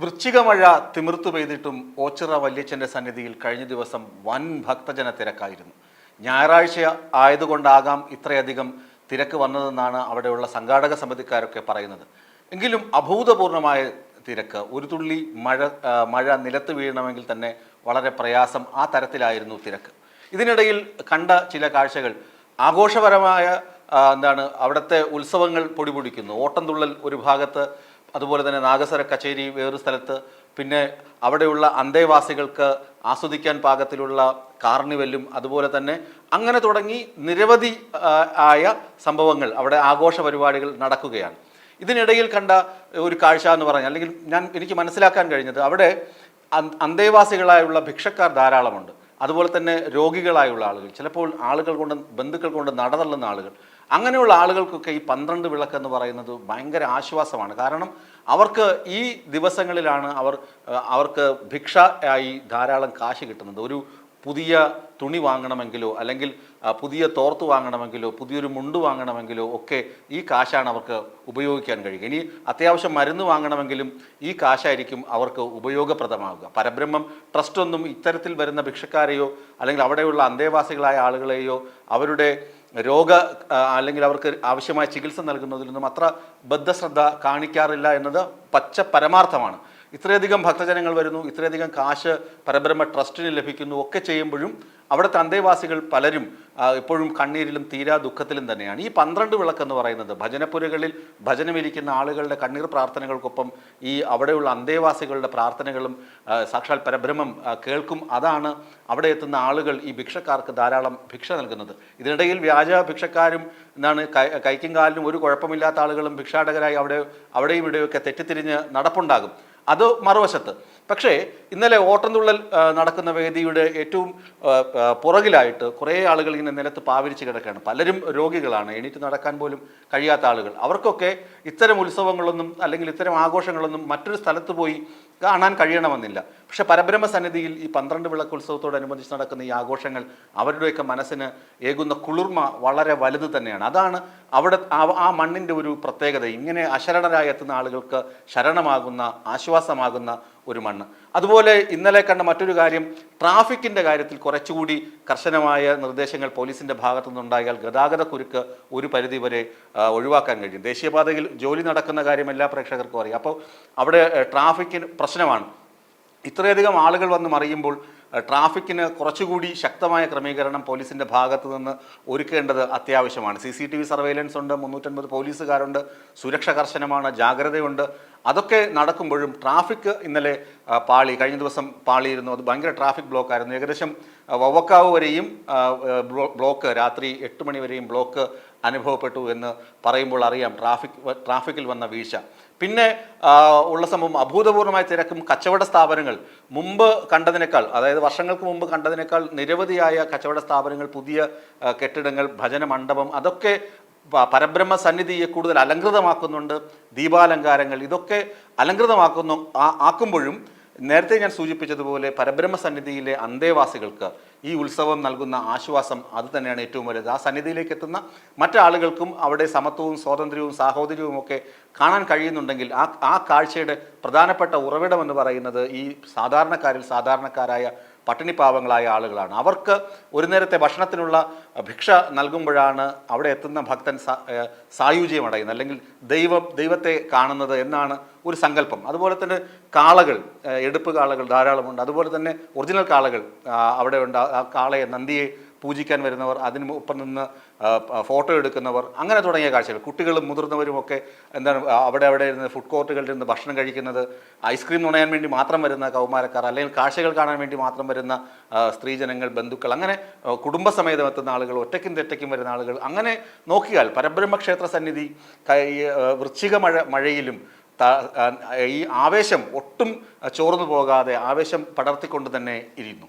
വൃശ്ചികമഴ തിമിർത്തു പെയ്തിട്ടും ഓച്ചിറ വല്യച്ഛന്റെ സന്നിധിയിൽ കഴിഞ്ഞ ദിവസം വൻ ഭക്തജന തിരക്കായിരുന്നു. ഞായറാഴ്ച ആയതുകൊണ്ടാകാം ഇത്രയധികം തിരക്ക് വന്നതെന്നാണ് അവിടെയുള്ള സംഘാടക സമിതിക്കാരൊക്കെ പറയുന്നത്. എങ്കിലും അഭൂതപൂർണമായ തിരക്ക് ഒരു തുള്ളി മഴ മഴ നിലത്ത് വീഴണമെങ്കിൽ തന്നെ വളരെ പ്രയാസം ആ തരത്തിലായിരുന്നു തിരക്ക്. ഇതിനിടയിൽ കണ്ട ചില കാഴ്ചകൾ ആഘോഷപരമായ എന്താണ് അവിടുത്തെ ഉത്സവങ്ങൾ പൊടിപൊടിക്കുന്നു. ഓട്ടംതുള്ളൽ ഒരു ഭാഗത്ത് അതുപോലെ തന്നെ നാഗസര കച്ചേരി വേറൊരു സ്ഥലത്ത് പിന്നെ അവിടെയുള്ള അന്തേവാസികൾക്ക് ആസ്വദിക്കാൻ പാകത്തിലുള്ള കാർണിവലും അതുപോലെ തന്നെ അങ്ങനെ തുടങ്ങി നിരവധി ആയ സംഭവങ്ങൾ അവിടെ ആഘോഷ പരിപാടികൾ നടക്കുകയാണ്. ഇതിനിടയിൽ കണ്ട ഒരു കാഴ്ച എന്ന് പറഞ്ഞാൽ അല്ലെങ്കിൽ ഞാൻ എനിക്ക് മനസ്സിലാക്കാൻ കഴിഞ്ഞത് അവിടെ അന്- അന്തേവാസികളായുള്ള ഭിക്ഷക്കാർ ധാരാളമുണ്ട്. അതുപോലെ തന്നെ രോഗികളായുള്ള ആളുകൾ ചിലപ്പോൾ ആളുകൾ കൊണ്ട് ബന്ധുക്കൾ കൊണ്ട് നടതള്ളുന്ന ആളുകൾ. അങ്ങനെയുള്ള ആളുകൾക്കൊക്കെ ഈ പന്ത്രണ്ട് വിളക്ക് എന്ന് പറയുന്നത് ഭയങ്കര ആശ്വാസമാണ്. കാരണം അവർക്ക് ഈ ദിവസങ്ങളിലാണ് അവർ അവർക്ക് ഭിക്ഷ ആയി ധാരാളം കാശ് കിട്ടുന്നത്. ഒരു പുതിയ തുണി വാങ്ങണമെങ്കിലോ അല്ലെങ്കിൽ പുതിയ തോർത്ത് വാങ്ങണമെങ്കിലോ പുതിയൊരു മുണ്ട് വാങ്ങണമെങ്കിലോ ഒക്കെ ഈ കാശാണ് അവർക്ക് ഉപയോഗിക്കാൻ കഴിയുക. ഇനി അത്യാവശ്യം മരുന്ന് വാങ്ങണമെങ്കിലും ഈ കാശായിരിക്കും അവർക്ക് ഉപയോഗപ്രദമാവുക. പരബ്രഹ്മം ട്രസ്റ്റ് ഒന്നും ഇത്തരത്തിൽ വരുന്ന ഭിക്ഷക്കാരെയോ അല്ലെങ്കിൽ അവിടെയുള്ള അന്തേവാസികളായ ആളുകളെയോ അവരുടെ രോഗ അല്ലെങ്കിൽ അവർക്ക് ആവശ്യമായ ചികിത്സ നൽകുന്നതിലൊന്നും അത്ര ബദ്ധശ്രദ്ധ കാണിക്കാറില്ല എന്നത് പച്ച പരമാർത്ഥമാണ്. ഇത്രയധികം ഭക്തജനങ്ങൾ വരുന്നു ഇത്രയധികം കാശ് പരബ്രഹ്മ ട്രസ്റ്റിന് ലഭിക്കുന്നു ഒക്കെ ചെയ്യുമ്പോഴും അവിടുത്തെ അന്തേവാസികൾ പലരും എപ്പോഴും കണ്ണീരിലും തീരാ ദുഃഖത്തിലും തന്നെയാണ്. ഈ പന്ത്രണ്ട് വിളക്കെന്ന് പറയുന്നത് ഭജനപ്പുരകളിൽ ഭജനമിരിക്കുന്ന ആളുകളുടെ കണ്ണീർ പ്രാർത്ഥനകൾക്കൊപ്പം ഈ അവിടെയുള്ള അന്തേവാസികളുടെ പ്രാർത്ഥനകളും സാക്ഷാൽ പരബ്രഹ്മം കേൾക്കും. അതാണ് അവിടെ എത്തുന്ന ആളുകൾ ഈ ഭിക്ഷക്കാർക്ക് ധാരാളം ഭിക്ഷ നൽകുന്നത്. ഇതിനിടയിൽ വ്യാജ ഭിക്ഷക്കാരും എന്നാണ് കൈക്കും കാലിനും ഒരു കുഴപ്പമില്ലാത്ത ആളുകളും ഭിക്ഷാടകരായി അവിടെ അവിടെയും ഇവിടെയൊക്കെ തെറ്റിത്തിരിഞ്ഞ് നടപ്പുണ്ടാകും. അത് മറുവശത്ത്. പക്ഷേ ഇന്നലെ ഓട്ടംതുള്ളൽ നടക്കുന്ന വേദിയുടെ ഏറ്റവും പുറകിലായിട്ട് കുറേ ആളുകൾ ഇങ്ങനെ നിലത്ത് പാവരിച്ച് കിടക്കുകയാണ്. പലരും രോഗികളാണ്. എണീറ്റ് നടക്കാൻ പോലും കഴിയാത്ത ആളുകൾ. അവർക്കൊക്കെ ഇത്തരം ഉത്സവങ്ങളൊന്നും അല്ലെങ്കിൽ ഇത്തരം ആഘോഷങ്ങളൊന്നും മറ്റൊരു സ്ഥലത്ത് പോയി കാണാൻ കഴിയണമെന്നില്ല. പക്ഷെ പരബ്രഹ്മ സന്നിധിയിൽ ഈ പന്ത്രണ്ട് വിളക്ക് ഉത്സവത്തോടനുബന്ധിച്ച് നടക്കുന്ന ഈ ആഘോഷങ്ങൾ അവരുടെയൊക്കെ മനസ്സിന് ഏകുന്ന കുളിർമ വളരെ വലുത് തന്നെയാണ്. അതാണ് അവിടെ ആ- മണ്ണിന്റെ ഒരു പ്രത്യേകത ഇങ്ങനെ അശരണരായി എത്തുന്ന ആളുകൾക്ക് ശരണമാകുന്ന ആശ്വാസമാകുന്ന ഒരു മണ്ണ്. അതുപോലെ ഇന്നലെ കണ്ട മറ്റൊരു കാര്യം ട്രാഫിക്കിന്റെ കാര്യത്തിൽ കുറച്ചുകൂടി കർശനമായ നിർദ്ദേശങ്ങൾ പോലീസിന്റെ ഭാഗത്തു നിന്നുണ്ടായാൽ ഗതാഗത കുരുക്ക് ഒരു പരിധി വരെ ഒഴിവാക്കാൻ കഴിയും. ദേശീയപാതയിൽ ജോലി നടക്കുന്ന കാര്യം എല്ലാ പ്രേക്ഷകർക്കും അറിയാം. അപ്പോൾ അവിടെ ട്രാഫിക്കിന് പ്രശ്നമാണ്. ഇത്രയധികം ആളുകൾ വന്ന് മറിയുമ്പോൾ ട്രാഫിക്കിന് കുറച്ചുകൂടി ശക്തമായ ക്രമീകരണം പോലീസിന്റെ ഭാഗത്ത് നിന്ന് ഒരുക്കേണ്ടത് അത്യാവശ്യമാണ്. C C T V surveillance ഉണ്ട് മുന്നൂറ്റൻപത് പോലീസുകാരുണ്ട് സുരക്ഷ കർശനമാണ് ജാഗ്രതയുണ്ട്. അതൊക്കെ നടക്കുമ്പോഴും ട്രാഫിക് ഇന്നലെ പാളി കഴിഞ്ഞ ദിവസം പാളിയിരുന്നു. അത് ഭയങ്കര ട്രാഫിക് ബ്ലോക്ക് ആയിരുന്നു. ഏകദേശം വവക്കാവ് വരെയും ബ്ലോക്ക് രാത്രി എട്ട് മണി വരെയും ബ്ലോക്ക് അനുഭവപ്പെട്ടു എന്ന് പറയുമ്പോൾ അറിയാം ട്രാഫിക് ട്രാഫിക്കിൽ വന്ന വീഴ്ച. പിന്നെ ഉള്ള സംഭവം അഭൂതപൂർവമായ തിരക്കും കച്ചവട സ്ഥാപനങ്ങൾ. മുമ്പ് കണ്ടതിനേക്കാൾ അതായത് വർഷങ്ങൾക്ക് മുമ്പ് കണ്ടതിനേക്കാൾ നിരവധിയായ കച്ചവട സ്ഥാപനങ്ങൾ പുതിയ കെട്ടിടങ്ങൾ ഭജന മണ്ഡപം അതൊക്കെ പരബ്രഹ്മ സന്നിധിയെ കൂടുതൽ അലങ്കൃതമാക്കുന്നുണ്ട് ദീപാലങ്കാരങ്ങൾ ഇതൊക്കെ അലങ്കൃതമാക്കുന്നു ആക്കുമ്പോഴും നേരത്തെ ഞാൻ സൂചിപ്പിച്ചതുപോലെ പരബ്രഹ്മ സന്നിധിയിലെ അന്തേവാസികൾക്ക് ഈ ഉത്സവം നൽകുന്ന ആശ്വാസം അത് തന്നെയാണ് ഏറ്റവും വലുത്. ആ സന്നിധിയിലേക്ക് എത്തുന്ന മറ്റാളുകൾക്കും അവിടെ സമത്വവും സ്വാതന്ത്ര്യവും സാഹോദര്യവും ഒക്കെ കാണാൻ കഴിയുന്നുണ്ടെങ്കിൽ ആ ആ കാഴ്ചയുടെ പ്രധാനപ്പെട്ട ഉറവിടം എന്ന് പറയുന്നത് ഈ സാധാരണക്കാരിൽ സാധാരണക്കാരായ പട്ടിണിപ്പാവങ്ങളായ ആളുകളാണ്. അവർക്ക് ഒരു നേരത്തെ ഭക്ഷണത്തിനുള്ള ഭിക്ഷ നൽകുമ്പോഴാണ് അവിടെ എത്തുന്ന ഭക്തൻ സായുജ്യം അടയുന്നത് അല്ലെങ്കിൽ ദൈവം ദൈവത്തെ കാണുന്നത് എന്നാണ് ഒരു സങ്കല്പം. അതുപോലെ തന്നെ കാളകൾ എടുപ്പ് കാളകൾ ധാരാളമുണ്ട്. അതുപോലെ തന്നെ ഒറിജിനൽ കാളകൾ അവിടെ ഉണ്ട്. ആ കാളയെ നന്ദിയെ പൂജിക്കാൻ വരുന്നവർ അതിന് ഒപ്പം നിന്ന് ഫോട്ടോ എടുക്കുന്നവർ അങ്ങനെ തുടങ്ങിയ കാഴ്ചകൾ. കുട്ടികളും മുതിർന്നവരും ഒക്കെ എന്താണ് അവിടെ അവിടെ ഇരുന്ന് ഫുഡ് കോർട്ടുകളിൽ ഇരുന്ന് ഭക്ഷണം കഴിക്കുന്നത് ഐസ്ക്രീം നുണയാൻ വേണ്ടി മാത്രം വരുന്ന കൗമാരക്കാർ അല്ലെങ്കിൽ കാഴ്ചകൾ കാണാൻ വേണ്ടി മാത്രം വരുന്ന സ്ത്രീജനങ്ങൾ ബന്ധുക്കൾ അങ്ങനെ കുടുംബസമേതം എത്തുന്ന ആളുകൾ ഒറ്റയ്ക്കും തെറ്റയ്ക്കും വരുന്ന ആളുകൾ അങ്ങനെ നോക്കിയാൽ പരബ്രഹ്മക്ഷേത്ര സന്നിധി വൃശ്ചിക മഴ മഴയിലും ഈ ആവേശം ഒട്ടും ചോർന്നു പോകാതെ ആവേശം പടർത്തിക്കൊണ്ട് തന്നെ ഇരുന്നു